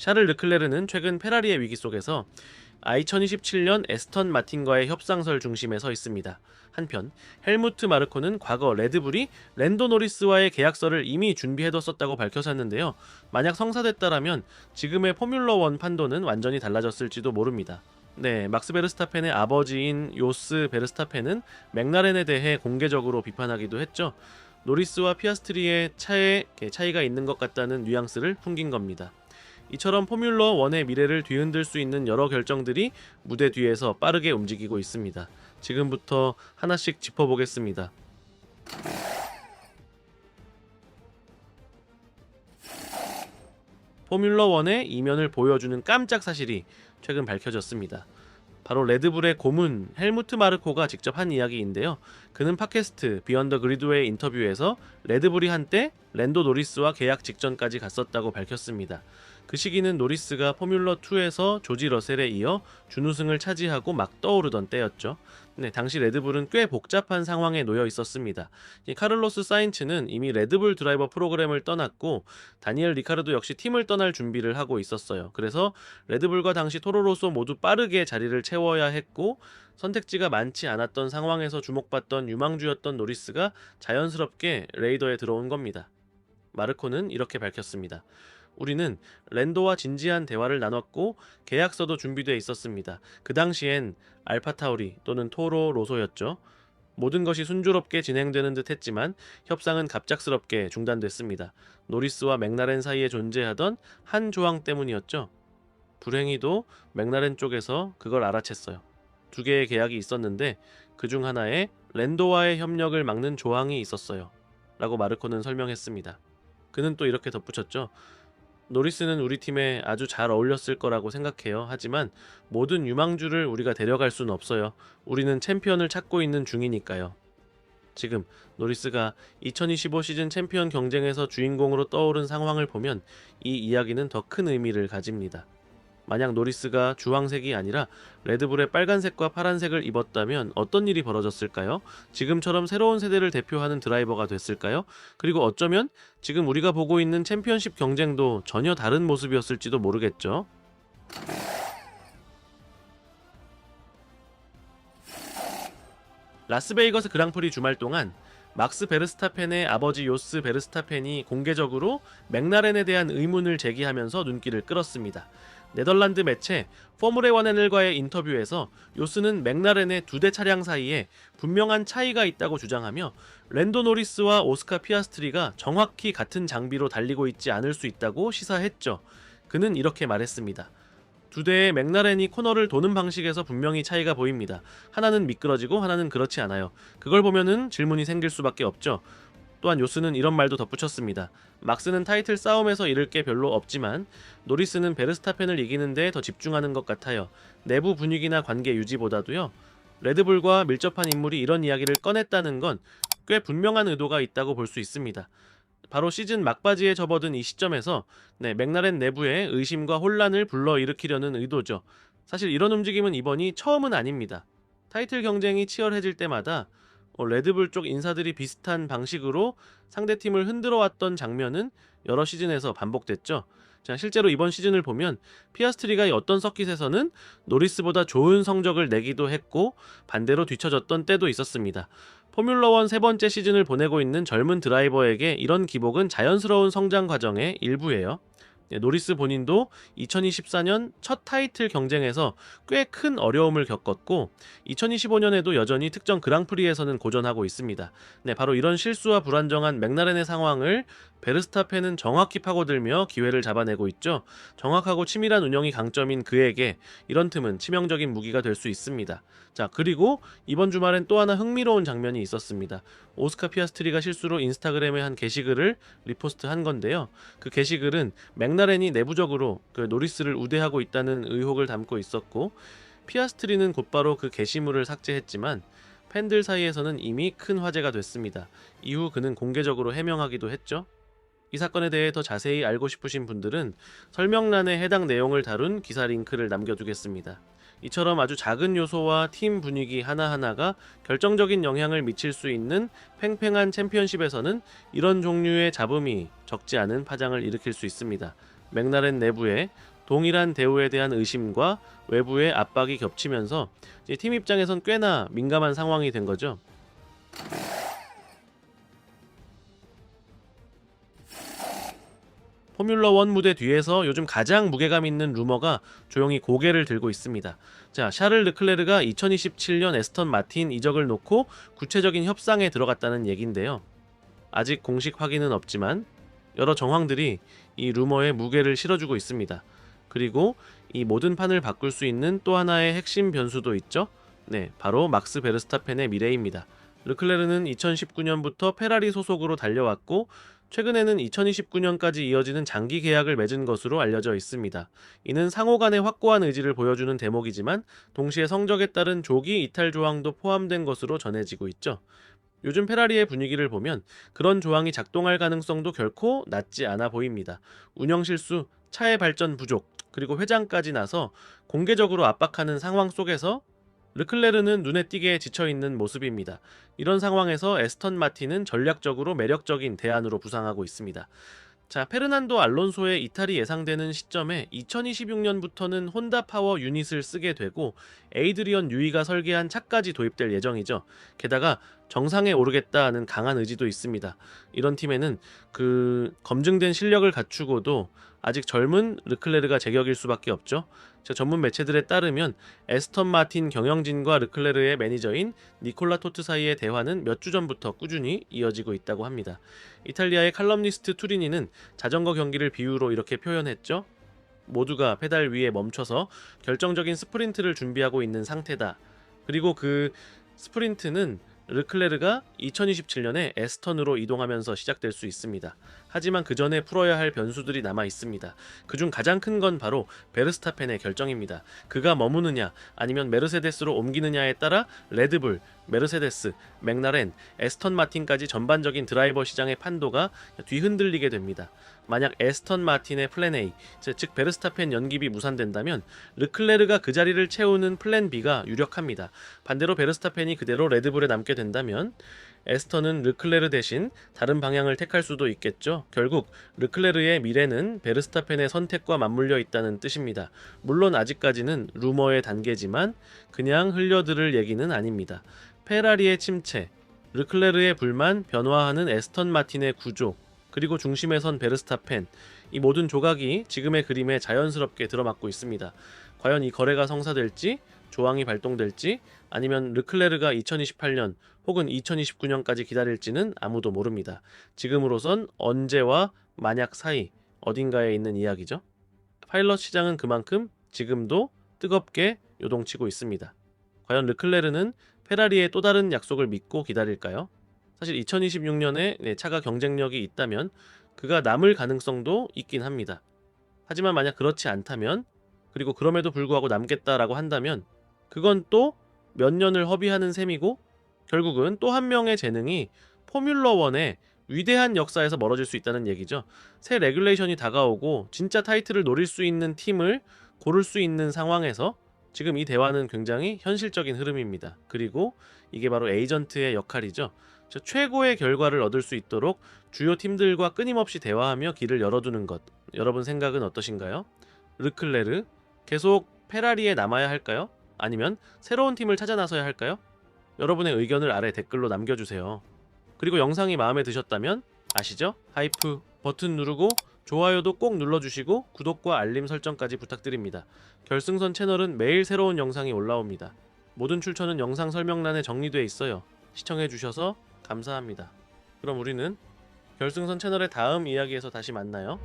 샤를 르클레르는 최근 페라리의 위기 속에서 2027년 에스턴 마틴과의 협상설 중심에 서 있습니다. 한편 헬무트 마르코는 과거 레드불이 랜도 노리스와의 계약서를 이미 준비해뒀었다고 밝혀졌는데요. 만약 성사됐다라면 지금의 포뮬러 1 판도는 완전히 달라졌을지도 모릅니다. 네, 막스 베르스타펜의 아버지인 요스 베르스타펜은 맥라렌에 대해 공개적으로 비판하기도 했죠. 노리스와 피아스트리의 차에 차이가 있는 것 같다는 뉘앙스를 풍긴 겁니다. 이처럼 포뮬러 1의 미래를 뒤흔들 수 있는 여러 결정들이 무대 뒤에서 빠르게 움직이고 있습니다. 지금부터 하나씩 짚어보겠습니다. 포뮬러 1의 이면을 보여주는 깜짝 사실이 최근 밝혀졌습니다. 바로 레드불의 고문 헬무트 마르코가 직접 한 이야기인데요. 그는 팟캐스트 비언더 그리드웨이 인터뷰에서 레드불이 한때 랜도 노리스와 계약 직전까지 갔었다고 밝혔습니다. 그 시기는 노리스가 포뮬러 2에서 조지 러셀에 이어 준우승을 차지하고 막 떠오르던 때였죠. 네, 당시 레드불은 꽤 복잡한 상황에 놓여 있었습니다. 이 카를로스 사인츠는 이미 레드불 드라이버 프로그램을 떠났고 다니엘 리카르도 역시 팀을 떠날 준비를 하고 있었어요. 그래서 레드불과 당시 토로로소 모두 빠르게 자리를 채워야 했고 선택지가 많지 않았던 상황에서 주목받던 유망주였던 노리스가 자연스럽게 레이더에 들어온 겁니다. 마르코는 이렇게 밝혔습니다. 우리는 랜도와 진지한 대화를 나눴고 계약서도 준비되어 있었습니다. 그 당시엔 알파타우리 또는 토로 로소였죠. 모든 것이 순조롭게 진행되는 듯 했지만 협상은 갑작스럽게 중단됐습니다. 노리스와 맥라렌 사이에 존재하던 한 조항 때문이었죠. 불행히도 맥라렌 쪽에서 그걸 알아챘어요. 두 개의 계약이 있었는데 그 중 하나에 랜도와의 협력을 막는 조항이 있었어요. 라고 마르코는 설명했습니다. 그는 또 이렇게 덧붙였죠. 노리스는 우리 팀에 아주 잘 어울렸을 거라고 생각해요. 하지만 모든 유망주를 우리가 데려갈 수는 없어요. 우리는 챔피언을 찾고 있는 중이니까요. 지금 노리스가 2025 시즌 챔피언 경쟁에서 주인공으로 떠오른 상황을 보면 이 이야기는 더 큰 의미를 가집니다. 만약 노리스가 주황색이 아니라 레드불의 빨간색과 파란색을 입었다면 어떤 일이 벌어졌을까요? 지금처럼 새로운 세대를 대표하는 드라이버가 됐을까요? 그리고 어쩌면 지금 우리가 보고 있는 챔피언십 경쟁도 전혀 다른 모습이었을지도 모르겠죠. 라스베이거스 그랑프리 주말 동안 막스 베르스타펜의 아버지 요스 베르스타펜이 공개적으로 맥라렌에 대한 의문을 제기하면서 눈길을 끌었습니다. 네덜란드 매체 포뮬레 1N과의 인터뷰에서 요스는 맥라렌의 두 대 차량 사이에 분명한 차이가 있다고 주장하며 랜도 노리스와 오스카 피아스트리가 정확히 같은 장비로 달리고 있지 않을 수 있다고 시사했죠. 그는 이렇게 말했습니다. 두 대의 맥라렌이 코너를 도는 방식에서 분명히 차이가 보입니다. 하나는 미끄러지고 하나는 그렇지 않아요. 그걸 보면은 질문이 생길 수밖에 없죠. 또한 요스는 이런 말도 덧붙였습니다. 막스는 타이틀 싸움에서 잃을 게 별로 없지만 노리스는 베르스타펜을 이기는데 더 집중하는 것 같아요. 내부 분위기나 관계 유지보다도요. 레드불과 밀접한 인물이 이런 이야기를 꺼냈다는 건 꽤 분명한 의도가 있다고 볼 수 있습니다. 바로 시즌 막바지에 접어든 이 시점에서 네, 맥라렌 내부에 의심과 혼란을 불러일으키려는 의도죠. 사실 이런 움직임은 이번이 처음은 아닙니다. 타이틀 경쟁이 치열해질 때마다 어, 레드불 쪽 인사들이 비슷한 방식으로 상대팀을 흔들어 왔던 장면은 여러 시즌에서 반복됐죠. 자, 실제로 이번 시즌을 보면 피아스트리가 이 어떤 서킷에서는 노리스보다 좋은 성적을 내기도 했고 반대로 뒤처졌던 때도 있었습니다. 포뮬러 1 세 번째 시즌을 보내고 있는 젊은 드라이버에게 이런 기복은 자연스러운 성장 과정의 일부예요. 네, 노리스 본인도 2024년 첫 타이틀 경쟁에서 꽤 큰 어려움을 겪었고 2025년에도 여전히 특정 그랑프리에서는 고전하고 있습니다. 네, 바로 이런 실수와 불안정한 맥라렌의 상황을 베르스타펜은 정확히 파고들며 기회를 잡아내고 있죠. 정확하고 치밀한 운영이 강점인 그에게 이런 틈은 치명적인 무기가 될 수 있습니다. 자, 그리고 이번 주말엔 또 하나 흥미로운 장면이 있었습니다. 오스카 피아스트리가 실수로 인스타그램에 한 게시글을 리포스트 한 건데요. 그 게시글은 맥 라렌이 내부적으로 그 노리스를 우대하고 있다는 의혹을 담고 있었고 피아스트리는 곧바로 그 게시물을 삭제했지만 팬들 사이에서는 이미 큰 화제가 됐습니다. 이후 그는 공개적으로 해명하기도 했죠. 이 사건에 대해 더 자세히 알고 싶으신 분들은 설명란에 해당 내용을 다룬 기사 링크를 남겨두겠습니다. 이처럼 아주 작은 요소와 팀 분위기 하나하나가 결정적인 영향을 미칠 수 있는 팽팽한 챔피언십에서는 이런 종류의 잡음이 적지 않은 파장을 일으킬 수 있습니다. 맥라렌 내부에 동일한 대우에 대한 의심과 외부의 압박이 겹치면서 팀 입장에선 꽤나 민감한 상황이 된 거죠. 포뮬러 1 무대 뒤에서 요즘 가장 무게감 있는 루머가 조용히 고개를 들고 있습니다. 자, 샤를 르클레르가 2027년 에스턴 마틴 이적을 놓고 구체적인 협상에 들어갔다는 얘긴데요. 아직 공식 확인은 없지만 여러 정황들이 이 루머에 무게를 실어주고 있습니다. 그리고 이 모든 판을 바꿀 수 있는 또 하나의 핵심 변수도 있죠. 네, 바로 막스 베르스타펜의 미래입니다. 르클레르는 2019년부터 페라리 소속으로 달려왔고 최근에는 2029년까지 이어지는 장기 계약을 맺은 것으로 알려져 있습니다. 이는 상호 간의 확고한 의지를 보여주는 대목이지만 동시에 성적에 따른 조기 이탈 조항도 포함된 것으로 전해지고 있죠. 요즘 페라리의 분위기를 보면 그런 조항이 작동할 가능성도 결코 낮지 않아 보입니다. 운영 실수, 차의 발전 부족, 그리고 회장까지 나서 공개적으로 압박하는 상황 속에서 르클레르는 눈에 띄게 지쳐 있는 모습입니다. 이런 상황에서 에스턴 마틴은 전략적으로 매력적인 대안으로 부상하고 있습니다. 자, 페르난도 알론소의 이탈이 예상되는 시점에 2026년부터는 혼다 파워 유닛을 쓰게 되고 에이드리언 유이가 설계한 차까지 도입될 예정이죠. 게다가 정상에 오르겠다는 강한 의지도 있습니다. 이런 팀에는 그 검증된 실력을 갖추고도 아직 젊은 르클레르가 제격일 수밖에 없죠. 자, 전문 매체들에 따르면 에스턴 마틴 경영진과 르클레르의 매니저인 니콜라 토트 사이의 대화는 몇 주 전부터 꾸준히 이어지고 있다고 합니다. 이탈리아의 칼럼니스트 투리니는 자전거 경기를 비유로 이렇게 표현했죠. 모두가 페달 위에 멈춰서 결정적인 스프린트를 준비하고 있는 상태다. 그리고 그 스프린트는 르클레르가 2027년에 에스턴으로 이동하면서 시작될 수 있습니다. 하지만 그 전에 풀어야 할 변수들이 남아 있습니다. 그중 가장 큰 건 바로 베르스타펜의 결정입니다. 그가 머무느냐 아니면 메르세데스로 옮기느냐에 따라 레드불, 메르세데스, 맥라렌, 에스턴 마틴까지 전반적인 드라이버 시장의 판도가 뒤흔들리게 됩니다. 만약 에스턴 마틴의 플랜 A, 즉 베르스타펜 연기비 무산된다면 르클레르가 그 자리를 채우는 플랜 B가 유력합니다. 반대로 베르스타펜이 그대로 레드불에 남게 된다면 에스턴은 르클레르 대신 다른 방향을 택할 수도 있겠죠. 결국 르클레르의 미래는 베르스타펜의 선택과 맞물려 있다는 뜻입니다. 물론 아직까지는 루머의 단계지만 그냥 흘려들을 얘기는 아닙니다. 페라리의 침체, 르클레르의 불만, 변화하는 에스턴 마틴의 구조, 그리고 중심에 선 베르스타펜, 이 모든 조각이 지금의 그림에 자연스럽게 들어맞고 있습니다. 과연 이 거래가 성사될지, 조항이 발동될지, 아니면 르클레르가 2028년 혹은 2029년까지 기다릴지는 아무도 모릅니다. 지금으로선 언제와 만약 사이 어딘가에 있는 이야기죠. 파일럿 시장은 그만큼 지금도 뜨겁게 요동치고 있습니다. 과연 르클레르는 페라리의 또 다른 약속을 믿고 기다릴까요? 사실 2026년에 차가 경쟁력이 있다면 그가 남을 가능성도 있긴 합니다. 하지만 만약 그렇지 않다면 그리고 그럼에도 불구하고 남겠다라고 한다면 그건 또 몇 년을 허비하는 셈이고 결국은 또 한 명의 재능이 포뮬러 1의 위대한 역사에서 멀어질 수 있다는 얘기죠. 새 레귤레이션이 다가오고 진짜 타이틀을 노릴 수 있는 팀을 고를 수 있는 상황에서 지금 이 대화는 굉장히 현실적인 흐름입니다. 그리고 이게 바로 에이전트의 역할이죠. 즉, 최고의 결과를 얻을 수 있도록 주요 팀들과 끊임없이 대화하며 길을 열어두는 것. 여러분 생각은 어떠신가요? 르클레르 계속 페라리에 남아야 할까요? 아니면 새로운 팀을 찾아 나서야 할까요? 여러분의 의견을 아래 댓글로 남겨주세요. 그리고 영상이 마음에 드셨다면 아시죠? 하이프 버튼 누르고 좋아요도 꼭 눌러주시고 구독과 알림 설정까지 부탁드립니다. 결승선 채널은 매일 새로운 영상이 올라옵니다. 모든 출처는 영상 설명란에 정리되어 있어요. 시청해주셔서 감사합니다. 그럼 우리는 결승선 채널의 다음 이야기에서 다시 만나요.